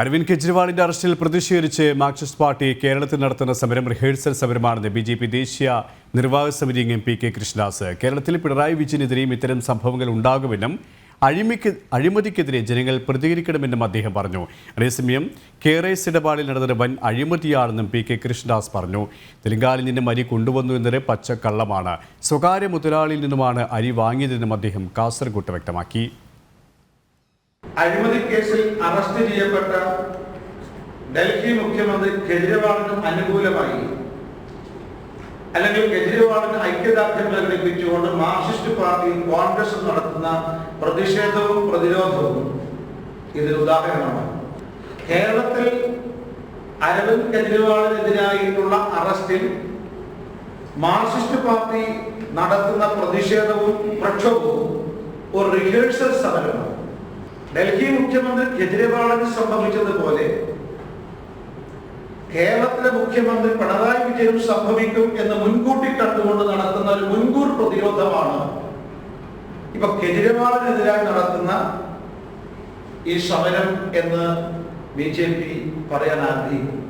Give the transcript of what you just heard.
അരവിന്ദ് കെജ്രിവാളിന്റെ അറസ്റ്റിൽ പ്രതിഷേധിച്ച് മാർക്സിസ്റ്റ് പാർട്ടി കേരളത്തിൽ നടത്തുന്ന സമരം റിഹേഴ്സൽ സമരമാണെന്ന് ബി ജെ പി ദേശീയ നിർവാഹക സമിതി അംഗം പി കെ കൃഷ്ണദാസ്. കേരളത്തിൽ പിണറായി വിജയനെതിരെയും ഇത്തരം സംഭവങ്ങൾ ഉണ്ടാകുമെന്നും അഴിമിക്ക് അഴിമതിക്കെതിരെ ജനങ്ങൾ പ്രതികരിക്കണമെന്നും അദ്ദേഹം പറഞ്ഞു. അതേസമയം കെയറേസ് ഇടപാടിൽ നടന്നത് വൻ അഴിമതിയാണെന്നും പി കെ കൃഷ്ണദാസ് പറഞ്ഞു. തെലങ്കാനയിൽ നിന്നും അരി കൊണ്ടുവന്നു എന്നത് പച്ചക്കള്ളമാണ്. സ്വകാര്യ മുതലാളിയിൽ നിന്നുമാണ് അരി വാങ്ങിയതെന്നും അദ്ദേഹം കാസർഗോട്ട് വ്യക്തമാക്കി. അഴിമതി കേസിൽ അറസ്റ്റ് ചെയ്യപ്പെട്ട ഡൽഹി മുഖ്യമന്ത്രി കെജ്രിവാളിന് അനുകൂലമായി അല്ലെങ്കിൽ കെജ്രിവാളിന് ഐക്യദാർഢ്യം പ്രകടിപ്പിച്ചുകൊണ്ട് മാർക്സിസ്റ്റ് പാർട്ടിയും കോൺഗ്രസും നടത്തുന്ന പ്രതിഷേധവും പ്രതിരോധവും ഇതിന് ഉദാഹരണമാണ്. കേരളത്തിൽ അരവിന്ദ് കെജ്രിവാളിനെതിരായിട്ടുള്ള അറസ്റ്റിൽ മാർക്സിസ്റ്റ് പാർട്ടി നടത്തുന്ന പ്രതിഷേധവും പ്രക്ഷോഭവും ഒരു റിഹേഴ്സൽ സമരമാണ്. ഡൽഹി മുഖ്യമന്ത്രി കെജ്രിവാളിന് സംഭവിച്ചതുപോലെ കേരളത്തിലെ മുഖ്യമന്ത്രി പിണറായി വിജയനും സംഭവിക്കും എന്ന് മുൻകൂട്ടി കണ്ടുകൊണ്ട് നടത്തുന്ന ഒരു മുൻകൂർ പ്രതിരോധമാണ് ഇപ്പൊ കെജ്രിവാളിനെതിരായി നടത്തുന്ന ഈ സമരം എന്ന് ബി ജെ പി പറയാൻ ആഗ്രഹിക്കുന്നു.